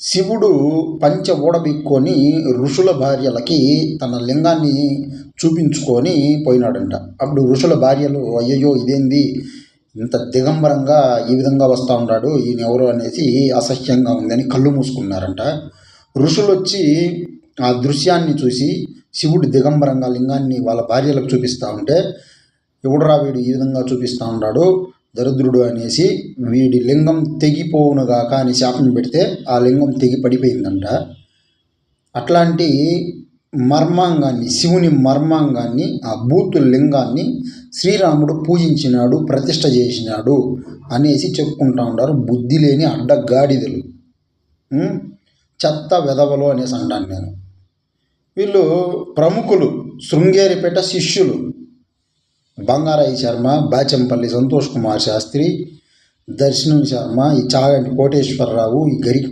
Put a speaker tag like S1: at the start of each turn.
S1: శివుడు పంచ ఊడబిక్కొని ఋషుల భార్యలకి తన లింగాన్ని చూపించుకొని పోయినాడంట. అప్పుడు ఋషుల భార్యలు అయ్యయ్యో ఇదేంది? ఇంత దిగంబరంగా ఈ విధంగా వస్తూ ఉన్నాడు. ఈయన ఎవరు అనేసి అసహ్యంగా ఉందని కళ్ళు మూసుకున్నారంట. ఋషులు వచ్చి ఆ దృశ్యాన్ని చూసి శివుడు దిగంబరంగా లింగాన్ని వాళ్ళ భార్యలకు చూపిస్తూ ఉంటే ఎవడురా వీడు? ఈ విధంగా చూపిస్తూ ఉన్నాడు. దరిద్రుడు అనేసి వీడి లింగం తెగిపోవునుగాక అని శాపం పెడితే ఆ లింగం తెగి పడిపోయిందంట. అట్లాంటి మర్మాంగాన్ని శివుని మర్మాంగాన్ని ఆ బూతు లింగాన్ని శ్రీరాముడు పూజించినాడు ప్రతిష్ట చేసినాడు అనేసి చెప్పుకుంటా ఉంటారు బుద్ధి లేని అడ్డగాడిదలు. చెత్త వెదవలు అనేసి అంటాను నేను. వీళ్ళు ప్రముఖులు శృంగేరిపేట శిష్యులు. బంగారాయి శర్మ బాచంపల్లి సంతోష్ కుమార్ శాస్త్రి దర్శనం శర్మ ఈ చాగంటి కోటేశ్వరరావు ఈ గరికి